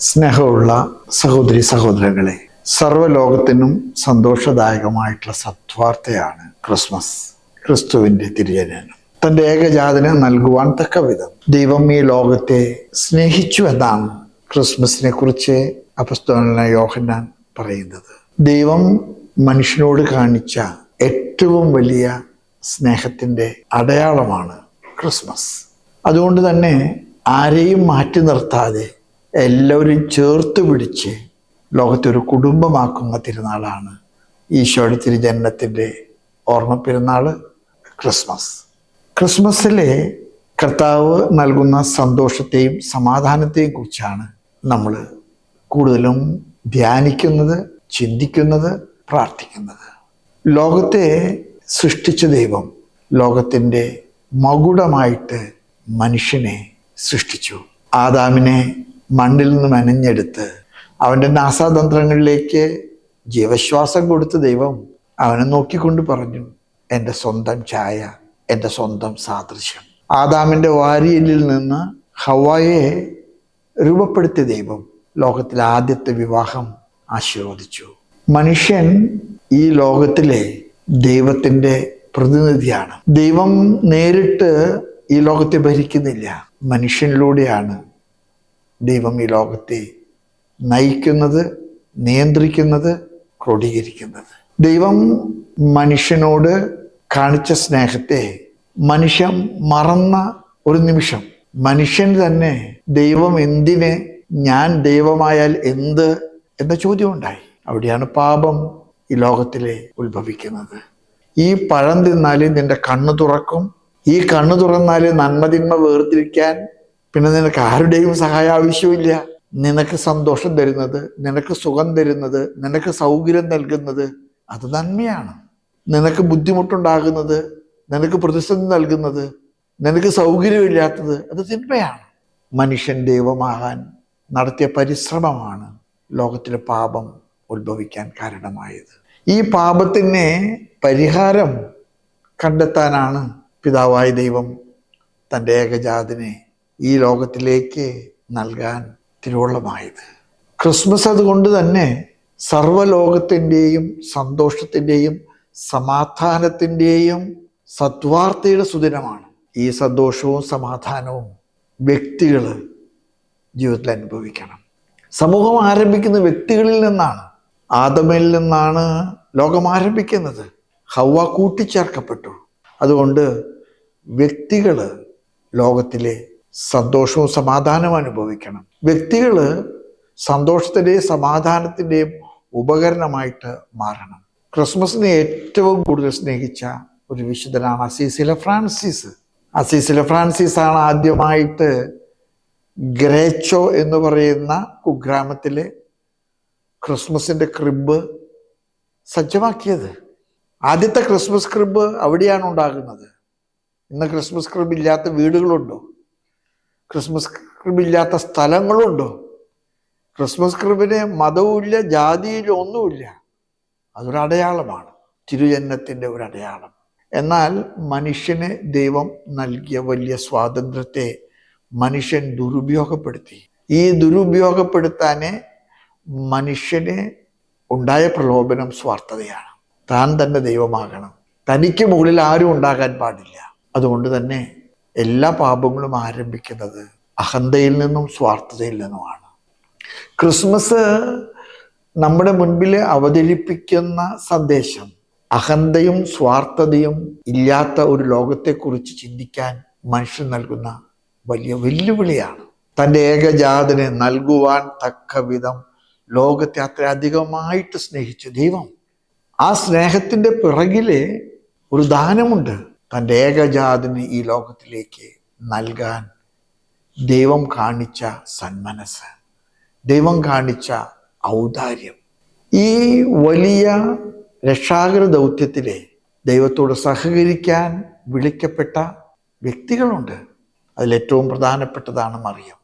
സ്നേഹമുള്ള സഹോദരി സഹോദരങ്ങളെ സർവലോകത്തിനും സന്തോഷദായകമായിട്ടുള്ള സത്വാർത്ഥയാണ് ക്രിസ്മസ് ക്രിസ്തുവിന്റെ തിരുജനം തന്റെ ഏകജാതനെ നൽകുവാൻ തക്ക വിധം ദൈവം ഈ ലോകത്തെ സ്നേഹിച്ചു എന്നാണ് ക്രിസ്മസിനെ കുറിച്ച് അപസ്തോലന യോഹന്നാൻ പറയുന്നത്. ദൈവം മനുഷ്യനോട് കാണിച്ച ഏറ്റവും വലിയ സ്നേഹത്തിന്റെ അടയാളമാണ് ക്രിസ്മസ്. അതുകൊണ്ട് തന്നെ ആരെയും മാറ്റി നിർത്താതെ എല്ലാവരും ചേർത്ത് പിടിച്ച് ലോകത്തെ ഒരു കുടുംബമാക്കുന്ന തിരുനാളാണ് ഈശോയുടെ തിരുജനനത്തിന്റെ ഓർമ്മ പെരുന്നാൾ ക്രിസ്മസ്. ക്രിസ്മസിലെ കർത്താവ് നൽകുന്ന സന്തോഷത്തെയും സമാധാനത്തെയും കുറിച്ചാണ് നമ്മൾ കൂടുതലും ധ്യാനിക്കുന്നത് ചിന്തിക്കുന്നത് പ്രാർത്ഥിക്കുന്നത്. ലോകത്തെ സൃഷ്ടിച്ച ദൈവം ലോകത്തിന്റെ മകുടമായിട്ട് മനുഷ്യനെ സൃഷ്ടിച്ചു. ആദാമിനെ മണ്ണിൽ നിന്ന് മെനഞ്ഞെടുത്ത് അവന്റെ നാസാതന്ത്രങ്ങളിലേക്ക് ജീവശ്വാസം കൊടുത്ത ദൈവം അവനെ നോക്കിക്കൊണ്ട് പറഞ്ഞു എന്റെ സ്വന്തം ഛായ എന്റെ സ്വന്തം സാദൃശ്യം. ആദാമിന്റെ വാരിയലിൽ നിന്ന് ഹവായെ രൂപപ്പെടുത്തിയ ദൈവം ലോകത്തിലെ ആദ്യത്തെ വിവാഹം ആശീർവദിച്ചു. മനുഷ്യൻ ഈ ലോകത്തിലെ ദൈവത്തിന്റെ പ്രതിനിധിയാണ്. ദൈവം നേരിട്ട് ഈ ലോകത്തെ ഭരിക്കുന്നില്ല. മനുഷ്യനിലൂടെയാണ് ദൈവം ഈ ലോകത്തെ നയിക്കുന്നത് നിയന്ത്രിക്കുന്നത് ക്രോഡീകരിക്കുന്നത്. ദൈവം മനുഷ്യനോട് കാണിച്ച സ്നേഹത്തെ മനുഷ്യൻ മറന്ന ഒരു നിമിഷം. മനുഷ്യൻ തന്നെ ദൈവം എന്തിനെ ഞാൻ ദൈവമായാൽ എന്ത് എന്ന ചോദ്യം ഉണ്ടായി അവിടെയാണ് പാപം ഈ ലോകത്തിലെ ഉത്ഭവിക്കുന്നത്. ഈ പഴം തിന്നാലേ നിന്റെ കണ്ണു തുറക്കും. ഈ കണ്ണു തുറന്നാലേ നന്മതിന്മ വേർതിരിക്കാൻ പിന്നെ നിനക്ക് ആരുടെയും സഹായം ആവശ്യമില്ല. നിനക്ക് സന്തോഷം തരുന്നത് നിനക്ക് സുഖം തരുന്നത് നിനക്ക് സൗകര്യം നൽകുന്നത് അത് നന്മയാണ്. നിനക്ക് ബുദ്ധിമുട്ടുണ്ടാകുന്നത് നിനക്ക് പ്രതിസന്ധി നൽകുന്നത് നിനക്ക് സൗകര്യമില്ലാത്തത് അത് തിന്മയാണ്. മനുഷ്യൻ ദൈവമാകാൻ നടത്തിയ പരിശ്രമമാണ് ലോകത്തിലെ പാപം ഉത്ഭവിക്കാൻ കാരണമായത്. ഈ പാപത്തിന് പരിഹാരം കണ്ടെത്താനാണ് പിതാവായ ദൈവം തന്റെ ഏകജാതിനെ ഈ ലോകത്തിലേക്ക് നൽകാൻ തിരുവള്ളമായത്. ക്രിസ്മസ് അതുകൊണ്ട് തന്നെ സർവലോകത്തിന്റെയും സന്തോഷത്തിന്റെയും സമാധാനത്തിന്റെയും സത്വാർത്ഥയുടെ സുദിനമാണ്. ഈ സന്തോഷവും സമാധാനവും വ്യക്തികൾ ജീവിതത്തിൽ അനുഭവിക്കണം. സമൂഹം ആരംഭിക്കുന്ന വ്യക്തികളിൽ നിന്നാണ് ആദമിൽ നിന്നാണ് ലോകം ആരംഭിക്കുന്നത്. ഹവ കൂട്ടിച്ചേർക്കപ്പെട്ടു. അതുകൊണ്ട് വ്യക്തികൾ ലോകത്തിലെ സന്തോഷവും സമാധാനവും അനുഭവിക്കണം. വ്യക്തികൾ സന്തോഷത്തിന്റെയും സമാധാനത്തിന്റെയും ഉപകരണമായിട്ട് മാറണം. ക്രിസ്മസിനെ ഏറ്റവും കൂടുതൽ സ്നേഹിച്ച ഒരു വിശുദ്ധനാണ് അസീസിലെ ഫ്രാൻസിസ്. അസീസിലെ ഫ്രാൻസിസ് ആണ് ആദ്യമായിട്ട് ഗ്രേച്ചോ എന്ന് പറയുന്ന കുഗ്രാമത്തിലെ ക്രിസ്മസിന്റെ ക്രിബ് സജ്ജമാക്കിയത്. ആദ്യത്തെ ക്രിസ്മസ് ക്രിബ് അവിടെയാണ് ഉണ്ടാകുന്നത്. ഇന്ന് ക്രിസ്മസ് ക്രിബ് ഇല്ലാത്ത വീടുകളുണ്ടോ? ക്രിസ്മസ് ക്രിബില്ലാത്ത സ്ഥലങ്ങളുണ്ടോ? ക്രിസ്മസ് ക്രിബിന് മതവുമില്ല ജാതിയിലും ഒന്നുമില്ല. അതൊരു അടയാളമാണ് തിരുജന്മത്തിന്റെ ഒരു അടയാളം. എന്നാൽ മനുഷ്യന് ദൈവം നൽകിയ വലിയ സ്വാതന്ത്ര്യത്തെ മനുഷ്യൻ ദുരുപയോഗപ്പെടുത്തി. ഈ ദുരുപയോഗപ്പെടുത്താനേ മനുഷ്യന് ഉണ്ടായ പ്രലോഭനം സ്വാർത്ഥതയാണ്. താൻ തന്നെ ദൈവമാകണം. തനിക്ക് മുകളിൽ ആരും ഉണ്ടാകാൻ പാടില്ല. അതുകൊണ്ട് തന്നെ എല്ലാ പാപങ്ങളും ആരംഭിക്കുന്നത് അഹന്തയിൽ നിന്നും സ്വാർത്ഥതയിൽ നിന്നുമാണ്. ക്രിസ്മസ് നമ്മുടെ മുൻപിൽ അവതരിപ്പിക്കുന്ന സന്ദേശം അഹന്തയും സ്വാർത്ഥതയും ഇല്ലാത്ത ഒരു ലോകത്തെക്കുറിച്ച് ചിന്തിക്കാൻ മനുഷ്യൻ നൽകുന്ന വലിയ വെല്ലുവിളിയാണ്. തന്റെ ഏകജാതനെ നൽകുവാൻ തക്ക വിധം ലോകത്തെ അത്രയധികമായിട്ട് സ്നേഹിച്ച ദൈവം ആ സ്നേഹത്തിന്റെ പിറകിലെ ഒരു ദാനമുണ്ട്. തന്റെ ഏകജാതിന് ഈ ലോകത്തിലേക്ക് നൽകാൻ ദൈവം കാണിച്ച സന്മനസ് ദൈവം കാണിച്ച ഔദാര്യം. ഈ വലിയ രക്ഷാകര ദൗത്യത്തിലെ ദൈവത്തോട് സഹകരിക്കാൻ വിളിക്കപ്പെട്ട വ്യക്തികളുണ്ട്. അതിലേറ്റവും പ്രധാനപ്പെട്ടതാണ് മറിയം.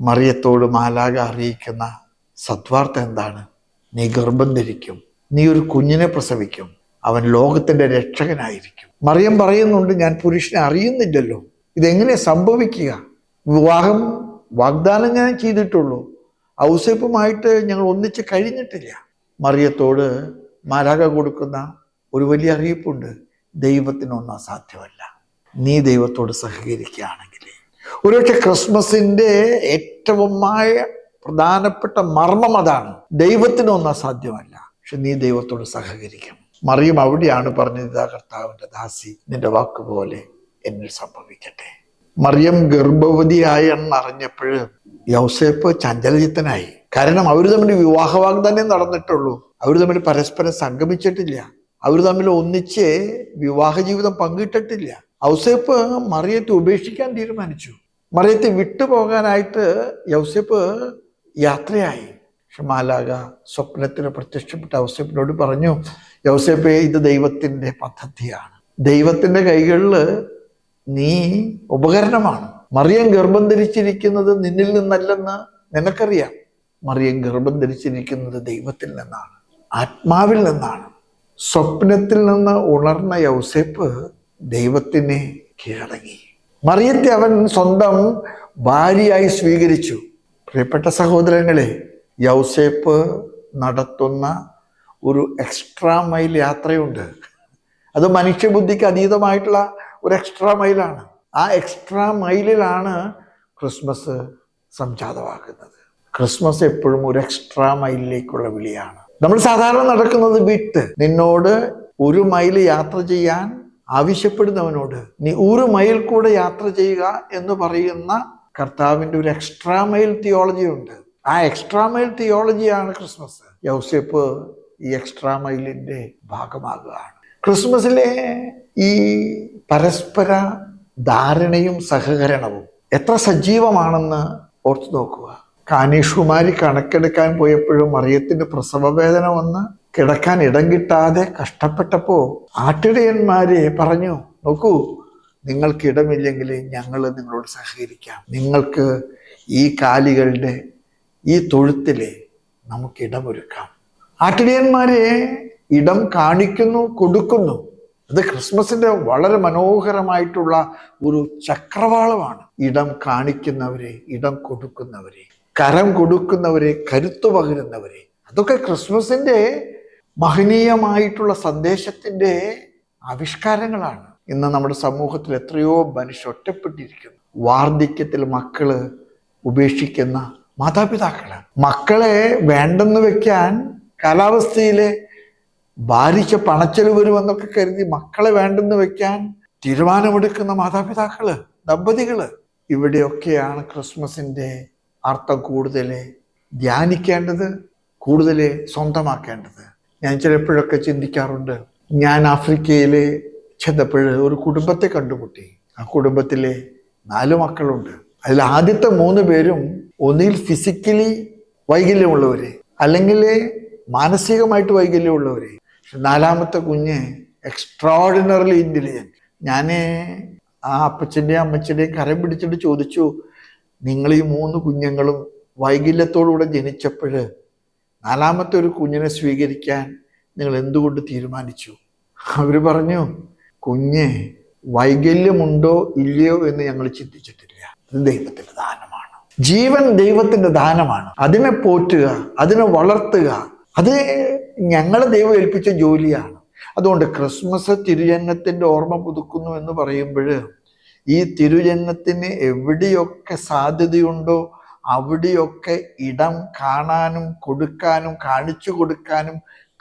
മറിയത്തോട് മാലാക അറിയിക്കുന്ന സദ്വാർത്ത എന്താണ്? നീ ഗർഭം ധരിക്കും. നീ ഒരു കുഞ്ഞിനെ പ്രസവിക്കും. അവൻ ലോകത്തിന്റെ രക്ഷകനായിരിക്കും. മറിയം പറയുന്നുണ്ട് ഞാൻ പുരുഷനെ അറിയുന്നില്ലല്ലോ. ഇതെങ്ങനെ സംഭവിക്കുക? വിവാഹം വാഗ്ദാനം ഞാൻ ചെയ്തിട്ടുള്ളൂ. ഔസേപ്പുമായിട്ട് ഞങ്ങൾ ഒന്നിച്ച് കഴിഞ്ഞിട്ടില്ല. മറിയത്തോട് മാലാക കൊടുക്കുന്ന ഒരു വലിയ അറിയിപ്പുണ്ട്. ദൈവത്തിനൊന്നും അസാധ്യമല്ല. നീ ദൈവത്തോട് സഹകരിക്കുകയാണെങ്കിൽ ഒരുപക്ഷെ ക്രിസ്മസിന്റെ ഏറ്റവുമായ പ്രധാനപ്പെട്ട മർമ്മം അതാണ്. ദൈവത്തിനൊന്നും അസാധ്യമല്ല. പക്ഷെ നീ ദൈവത്തോട് സഹകരിക്കണം. മറിയം അവിടെയാണ് പറഞ്ഞത് ഇതാ കർത്താവിന്റെ ദാസി നിന്റെ വാക്കുപോലെ എന്നിൽ സംഭവിക്കട്ടെ. മറിയം ഗർഭവതിയായി എന്നറിഞ്ഞപ്പോൾ യൗസേപ്പ് ചഞ്ചലചിത്തനായി. കാരണം അവർ തമ്മിൽ വിവാഹവാഗ്ദാനം നടന്നിട്ടുള്ളൂ. അവർ തമ്മിൽ പരസ്പരം സംഗമിച്ചിട്ടില്ല. അവർ തമ്മിൽ ഒന്നിച്ച് വിവാഹ ജീവിതം പങ്കിട്ടിട്ടില്ല. ഔസേപ്പ് മറിയത്തെ ഉപേക്ഷിക്കാൻ തീരുമാനിച്ചു. മറിയത്തെ വിട്ടുപോകാനായിട്ട് യൗസേപ്പ് യാത്രയായി. പക്ഷെ സ്വപ്നത്തിൽ പ്രത്യക്ഷപ്പെട്ട ഔസേപ്പിനോട് പറഞ്ഞു യൗസേപ്പെ ഇത് ദൈവത്തിന്റെ പദ്ധതിയാണ്. ദൈവത്തിന്റെ കൈകളിൽ നീ ഉപകരണമാണ്. മറിയം ഗർഭം ധരിച്ചിരിക്കുന്നത് നിന്നിൽ നിന്നല്ലെന്ന് നിനക്കറിയാം. മറിയം ഗർഭം ധരിച്ചിരിക്കുന്നത് ദൈവത്തിൽ നിന്നാണ് ആത്മാവിൽ നിന്നാണ്. സ്വപ്നത്തിൽ നിന്ന് ഉണർന്ന യൗസേപ്പ് ദൈവത്തിനെ കീഴടങ്ങി. മറിയത്തെ അവൻ സ്വന്തം ഭാര്യയായി സ്വീകരിച്ചു. പ്രിയപ്പെട്ട സഹോദരങ്ങളെ യൗസേപ്പ് നടത്തുന്ന ഒരു എക്സ്ട്രാ മൈൽ യാത്രയുണ്ട്. അത് മനുഷ്യബുദ്ധിക്ക് അതീതമായിട്ടുള്ള ഒരു എക്സ്ട്രാ മൈലാണ് ആ എക്സ്ട്രാ മൈലിലാണ് ക്രിസ്മസ് സംജാതമാക്കുന്നത് ക്രിസ്മസ് എപ്പോഴും ഒരു എക്സ്ട്രാ മൈലിലേക്കുള്ള വിളിയാണ്. നമ്മൾ സാധാരണ നടക്കുന്നത് വിട്ട് നിന്നോട് ഒരു മൈൽ യാത്ര ചെയ്യാൻ ആവശ്യപ്പെടുന്നവനോട് നീ ഒരു മൈൽ കൂടെ യാത്ര ചെയ്യുക എന്ന് പറയുന്ന കർത്താവിന്റെ ഒരു എക്സ്ട്രാ മൈൽ തിയോളജി ഉണ്ട്. ആ എക്സ്ട്രാ മൈൽ തിയോളജിയാണ് ക്രിസ്മസ് യൗസേപ്പ് ഈ എക്സ്ട്രാ മൈലിന്റെ ഭാഗമാകുകയാണ്. ക്രിസ്മസിലെ ഈ പരസ്പര ധാരണയും സഹകരണവും എത്ര സജീവമാണെന്ന് ഓർത്തു നോക്കുക. കാനീഷുമാരി കണക്കെടുക്കാൻ പോയപ്പോഴും മറിയത്തിന് പ്രസവവേദന വന്ന് കിടക്കാൻ ഇടം കിട്ടാതെ കഷ്ടപ്പെട്ടപ്പോൾ ആട്ടിടയന്മാരെ പറഞ്ഞു നോക്കൂ നിങ്ങൾക്ക് ഇടമില്ലെങ്കിൽ ഞങ്ങൾ നിങ്ങളോട് സഹകരിക്കാം. നിങ്ങൾക്ക് ഈ കാലികളുടെ ഈ തൊഴുത്തിലെ നമുക്ക് ഇടമൊരുക്കാം. ആട്ടിടയന്മാരെ ഇടം കാണിക്കുന്നു കൊടുക്കുന്നു. അത് ക്രിസ്മസിന്റെ വളരെ മനോഹരമായിട്ടുള്ള ഒരു ചക്രവാളമാണ്. ഇടം കാണിക്കുന്നവരെ ഇടം കൊടുക്കുന്നവരെ കരം കൊടുക്കുന്നവരെ കരുത്തു പകരുന്നവരെ. അതൊക്കെ ക്രിസ്മസിന്റെ മഹനീയമായിട്ടുള്ള സന്ദേശത്തിന്റെ ആവിഷ്കാരങ്ങളാണ്. ഇന്ന് നമ്മുടെ സമൂഹത്തിൽ എത്രയോ മനുഷ്യ ഒറ്റപ്പെട്ടിരിക്കുന്നു. വാർദ്ധക്യത്തിൽ മക്കൾ ഉപേക്ഷിക്കുന്ന മാതാപിതാക്കൾ. മക്കളെ വേണ്ടെന്ന് വെക്കാൻ കാലാവസ്ഥയിലെ ഭാര്യയ്ക്ക് പണച്ചെലവ് വരുമെന്നൊക്കെ കരുതി മക്കളെ വേണ്ടെന്ന് വെക്കാൻ തീരുമാനമെടുക്കുന്ന മാതാപിതാക്കൾ ദമ്പതികൾ. ഇവിടെയൊക്കെയാണ് ക്രിസ്മസിന്റെ അർത്ഥം കൂടുതൽ ധ്യാനിക്കേണ്ടത് കൂടുതൽ സ്വന്തമാക്കേണ്ടത്. ഞാൻ ചിലപ്പോഴൊക്കെ ചിന്തിക്കാറുണ്ട് ഞാൻ ആഫ്രിക്കയിൽ ചെന്നപ്പോൾ ഒരു കുടുംബത്തെ കണ്ടുമുട്ടി. ആ കുടുംബത്തിലെ നാല് മക്കളുണ്ട്. അതിൽ ആദ്യത്തെ മൂന്ന് പേരും ഒന്നിൽ ഫിസിക്കലി വൈകല്യമുള്ളവരെ അല്ലെങ്കിൽ മാനസികമായിട്ട് വൈകല്യമുള്ളവരെ. നാലാമത്തെ കുഞ്ഞ് എക്സ്ട്രാഡിനറിലി ഇന്റലിജന്റ് ഞാൻ ആ അപ്പച്ചന്റെയും അമ്മച്ചന്റെയും കരം പിടിച്ചിട്ട് ചോദിച്ചു നിങ്ങൾ ഈ മൂന്ന് കുഞ്ഞുങ്ങളും വൈകല്യത്തോടുകൂടെ ജനിച്ചപ്പോൾ നാലാമത്തെ ഒരു കുഞ്ഞിനെ സ്വീകരിക്കാൻ നിങ്ങൾ എന്തുകൊണ്ട് തീരുമാനിച്ചു? അവർ പറഞ്ഞു കുഞ്ഞ് വൈകല്യമുണ്ടോ ഇല്ലയോ എന്ന് ഞങ്ങൾ ചിന്തിച്ചിട്ടില്ല. ദൈവത്തിന്റെ ദാനമാണ്. ജീവൻ ദൈവത്തിന്റെ ദാനമാണ്. അതിനെ പോറ്റുക അതിനെ വളർത്തുക. അത് ഞങ്ങളെ ദൈവം ഏൽപ്പിച്ച ജോലിയാണ്. അതുകൊണ്ട് ക്രിസ്മസ് തിരുജന്മത്തിന്റെ ഓർമ്മ പുതുക്കുന്നു എന്ന് പറയുമ്പോൾ ഈ തിരുജന്മത്തിന് എവിടെയൊക്കെ സാധ്യതയുണ്ടോ അവിടെയൊക്കെ ഇടം കാണാനും കൊടുക്കാനും കാണിച്ചു കൊടുക്കാനും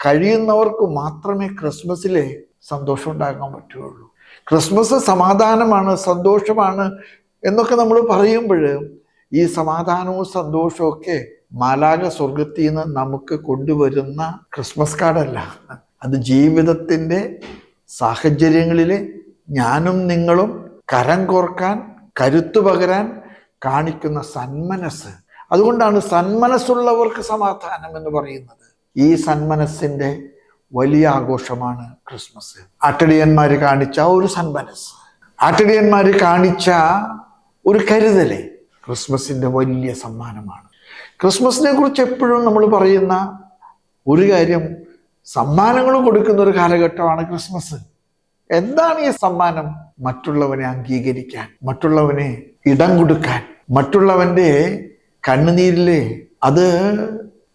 കഴിയുന്നവർക്ക് മാത്രമേ ക്രിസ്മസിലെ സന്തോഷം ഉണ്ടാകാൻ പറ്റുകയുള്ളൂ. ക്രിസ്മസ് സമാധാനമാണ് സന്തോഷമാണ് എന്നൊക്കെ നമ്മൾ പറയുമ്പോൾ ഈ സമാധാനവും സന്തോഷവും ഒക്കെ മാലാക സ്വർഗത്തിൽ നിന്ന് നമുക്ക് കൊണ്ടുവരുന്ന ക്രിസ്മസ് കാർഡല്ല. അത് ജീവിതത്തിന്റെ സാഹചര്യങ്ങളിൽ ഞാനും നിങ്ങളും കരം കോർക്കാൻ കരുത്തു പകരാൻ കാണിക്കുന്ന സന്മനസ് അതുകൊണ്ടാണ് സന്മനസ്സുള്ളവർക്ക് സമാധാനം എന്ന് പറയുന്നത്. ഈ സന്മനസ്സിന്റെ വലിയ ആഘോഷമാണ് ക്രിസ്മസ്. ആട്ടടിയന്മാർ കാണിച്ച ഒരു സന്മനസ് ആട്ടടിയന്മാർ കാണിച്ച ഒരു കരുതൽ. ക്രിസ്മസിന്റെ വലിയ സമ്മാനമാണ്. ക്രിസ്മസിനെ കുറിച്ച് എപ്പോഴും നമ്മൾ പറയുന്ന ഒരു കാര്യം സമ്മാനങ്ങൾ കൊടുക്കുന്ന ഒരു കാലഘട്ടമാണ് ക്രിസ്മസ്. എന്താണ് ഈ സമ്മാനം? മറ്റുള്ളവനെ അംഗീകരിക്കാൻ മറ്റുള്ളവനെ ഇടം കൊടുക്കാൻ മറ്റുള്ളവന്റെ കണ്ണുനീരിലെ അത്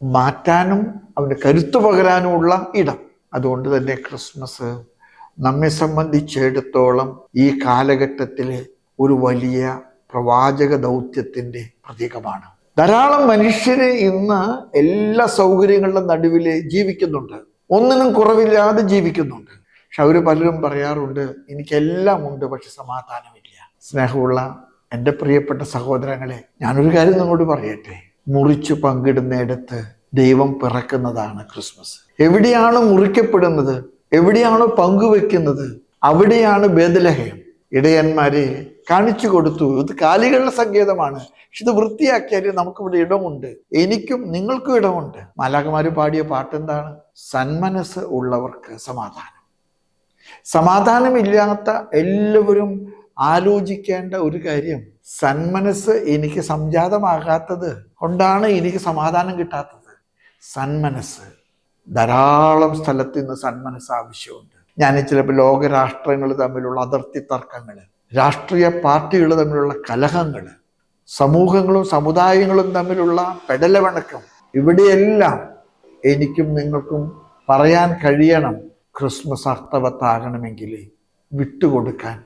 മാറ്റാനും അവന് കരുത്തു പകരാനുമുള്ള ഇടം. അതുകൊണ്ട് തന്നെ ക്രിസ്മസ് നമ്മെ സംബന്ധിച്ചിടത്തോളം ഈ കാലഘട്ടത്തിലെ ഒരു വലിയ പ്രവാചക ദൗത്യത്തിന്റെ പ്രതീകമാണ്. ധാരാളം മനുഷ്യര് ഇന്ന് എല്ലാ സൗകര്യങ്ങളുടെ നടുവിൽ ജീവിക്കുന്നുണ്ട്. ഒന്നിനും കുറവില്ലാതെ ജീവിക്കുന്നുണ്ട്. പക്ഷെ അവർ പലരും പറയാറുണ്ട് എനിക്കെല്ലാം ഉണ്ട് പക്ഷെ സമാധാനമില്ല. സ്നേഹമുള്ള എന്റെ പ്രിയപ്പെട്ട സഹോദരങ്ങളെ ഞാനൊരു കാര്യം നിങ്ങളോട് പറയട്ടെ. മുറിച്ചു പങ്കിടുന്നിടത്ത് ദൈവം പിറക്കുന്നതാണ് ക്രിസ്മസ്. എവിടെയാണ് മുറിക്കപ്പെടുന്നത്? എവിടെയാണ് പങ്കുവെക്കുന്നത്? അവിടെയാണ് ഭേദലഹയം ഇടയന്മാരെ കാണിച്ചു കൊടുത്തു. ഇത് കാലികളുടെ സങ്കേതമാണ്. പക്ഷെ ഇത് വൃത്തിയാക്കിയാൽ നമുക്കിവിടെ ഇടമുണ്ട്. എനിക്കും നിങ്ങൾക്കും ഇടമുണ്ട്. മാലാകുമാര് പാടിയ പാട്ടെന്താണ്? സന്മനസ് ഉള്ളവർക്ക് സമാധാനം. സമാധാനമില്ലാത്ത എല്ലാവരും ആലോചിക്കേണ്ട ഒരു കാര്യം. സന്മനസ് എനിക്ക് സംജാതമാകാത്തത് കൊണ്ടാണ് എനിക്ക് സമാധാനം കിട്ടാത്തത്. സന്മനസ് ധാരാളം സ്ഥലത്ത് നിന്ന് സന്മനസ് ആവശ്യമുണ്ട്. ഞാൻ ചിലപ്പോൾ ലോകരാഷ്ട്രങ്ങൾ തമ്മിലുള്ള അതിർത്തി തർക്കങ്ങൾ. രാഷ്ട്രീയ പാർട്ടികൾ തമ്മിലുള്ള കലഹങ്ങൾ സമൂഹങ്ങളും സമുദായങ്ങളും തമ്മിലുള്ള പെടലവണക്കം ഇവിടെയെല്ലാം എനിക്കും നിങ്ങൾക്കും പറയാൻ കഴിയണം. ക്രിസ്മസ് അർത്ഥവത്താകണമെങ്കിൽ വിട്ടുകൊടുക്കാൻ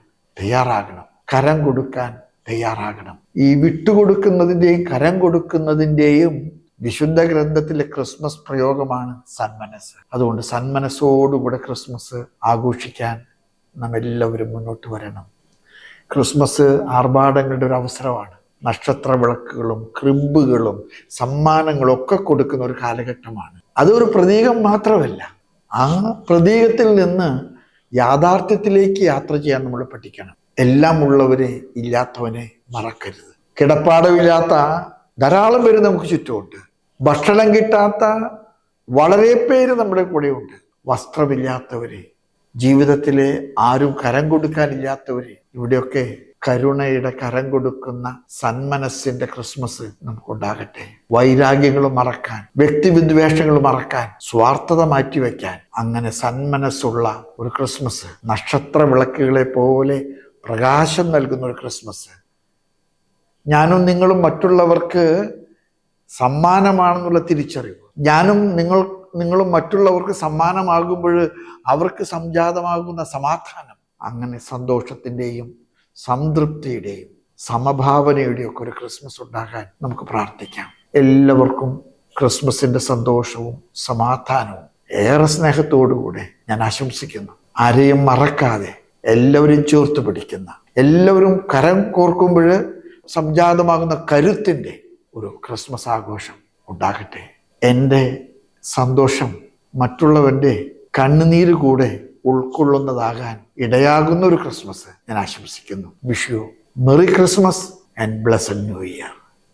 തയ്യാറാകണം കരം കൊടുക്കാൻ തയ്യാറാകണം. ഈ വിട്ടുകൊടുക്കുന്നതിന്റെയും കരം കൊടുക്കുന്നതിന്റെയും വിശുദ്ധ ഗ്രന്ഥത്തിലെ ക്രിസ്മസ് പ്രയോഗമാണ് സന്മനസ് അതുകൊണ്ട് സന്മനസ്സോടുകൂടെ ക്രിസ്മസ് ആഘോഷിക്കാൻ നാം എല്ലാവരും മുന്നോട്ട് വരണം. ക്രിസ്മസ് ആർഭാടങ്ങളുടെ ഒരു അവസരമാണ്. നക്ഷത്ര വിളക്കുകളും ക്രിമ്പുകളും സമ്മാനങ്ങളും ഒക്കെ കൊടുക്കുന്ന ഒരു കാലഘട്ടമാണ്. അതൊരു പ്രതീകം മാത്രമല്ല. ആ പ്രതീകത്തിൽ നിന്ന് യാഥാർത്ഥ്യത്തിലേക്ക് യാത്ര ചെയ്യാൻ നമ്മൾ പഠിക്കണം. എല്ലാം ഉള്ളവരെ ഇല്ലാത്തവനെ മറക്കരുത്. കിടപ്പാടമില്ലാത്ത ധാരാളം പേര് നമുക്ക് ചുറ്റുമുണ്ട്. ഭക്ഷണം കിട്ടാത്ത വളരെ പേര് നമ്മുടെ കൂടെയുണ്ട്. വസ്ത്രമില്ലാത്തവരെ ജീവിതത്തിലെ ആരും കരം കൊടുക്കാനില്ലാത്തവരെ ഇവിടെയൊക്കെ കരുണയുടെ കരം കൊടുക്കുന്ന സന്മനസ്സിന്റെ ക്രിസ്മസ് നമുക്കുണ്ടാകട്ടെ. വൈരാഗ്യങ്ങൾ മറക്കാൻ വ്യക്തിവിദ്വേഷങ്ങൾ മറക്കാൻ സ്വാർത്ഥത മാറ്റിവെക്കാൻ അങ്ങനെ സന്മനസ്സുള്ള ഒരു ക്രിസ്മസ് നക്ഷത്ര വിളക്കുകളെ പോലെ പ്രകാശം നൽകുന്ന ഒരു ക്രിസ്മസ്. ഞാനും നിങ്ങളും മറ്റുള്ളവർക്ക് സമ്മാനമാണെന്നുള്ള തിരിച്ചറിവ്. ഞാനും നിങ്ങൾ നിങ്ങളും മറ്റുള്ളവർക്ക് സമ്മാനമാകുമ്പോൾ അവർക്ക് സംജാതമാകുന്ന സമാധാനം. അങ്ങനെ സന്തോഷത്തിന്റെയും സംതൃപ്തിയുടെയും സമഭാവനയുടെയും ഒക്കെ ഒരു ക്രിസ്മസ് ഉണ്ടാകാൻ നമുക്ക് പ്രാർത്ഥിക്കാം. എല്ലാവർക്കും ക്രിസ്മസിന്റെ സന്തോഷവും സമാധാനവും ഏറെ സ്നേഹത്തോടുകൂടെ ഞാൻ ആശംസിക്കുന്നു. ആരെയും മറക്കാതെ എല്ലാവരും ചേർത്ത് പിടിക്കുന്ന എല്ലാവരും കരം കോർക്കുമ്പോൾ സംജാതമാകുന്ന കരുത്തിന്റെ ഒരു ക്രിസ്മസ് ആഘോഷം ഉണ്ടാകട്ടെ. എന്റെ സന്തോഷം മറ്റുള്ളവന്റെ കണ്ണുനീര് കൂടെ ഉൾക്കൊള്ളുന്നതാകാൻ ഇടയാകുന്ന ഒരു ക്രിസ്മസ് ഞാൻ ആശംസിക്കുന്നു. Vishu. Merry Christmas and blessed new year.